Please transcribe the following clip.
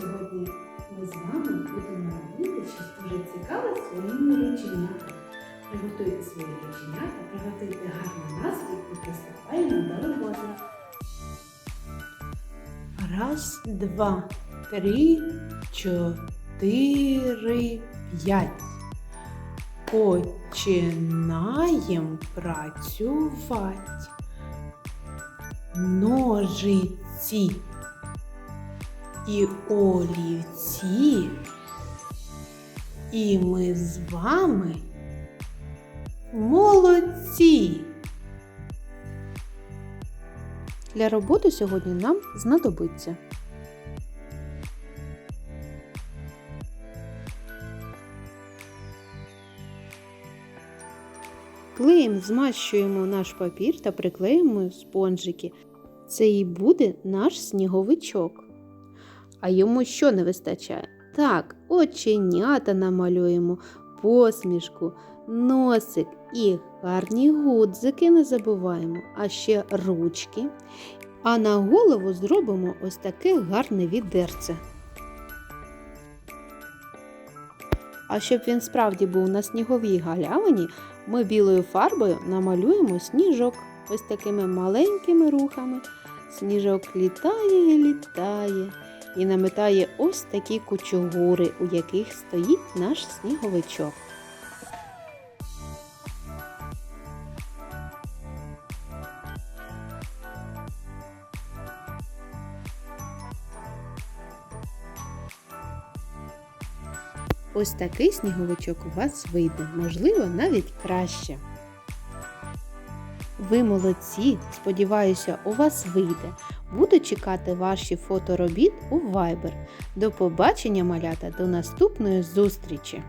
Сьогодні ми з вами будемо робити щось дуже цікаве своїми реченнями. Приготуйте свої рученята, приготуйте гарний настрій і приступаємо до роботи. Раз, два, три, чотири, п'ять. Починаємо працювати. Ножиці і олівці. І ми з вами молодці. Для роботи сьогодні нам знадобиться Клеєм змащуємо наш папір та приклеїмо спонжики. Це і буде наш сніговичок. А йому що не вистачає? Так, оченята намалюємо, посмішку, носик і гарні гудзики не забуваємо, а ще ручки. А на голову зробимо ось таке гарне відерце. А щоб він справді був на сніговій галявині, ми білою фарбою намалюємо сніжок ось такими маленькими рухами. Сніжок літає і літає і наметає ось такі кучугури, у яких стоїть наш сніговичок. Ось такий сніговичок у вас вийде, можливо, навіть краще. Ви молодці, сподіваюся, у вас вийде. Буду чекати ваші фоторобіт у Viber. До побачення, малята, до наступної зустрічі!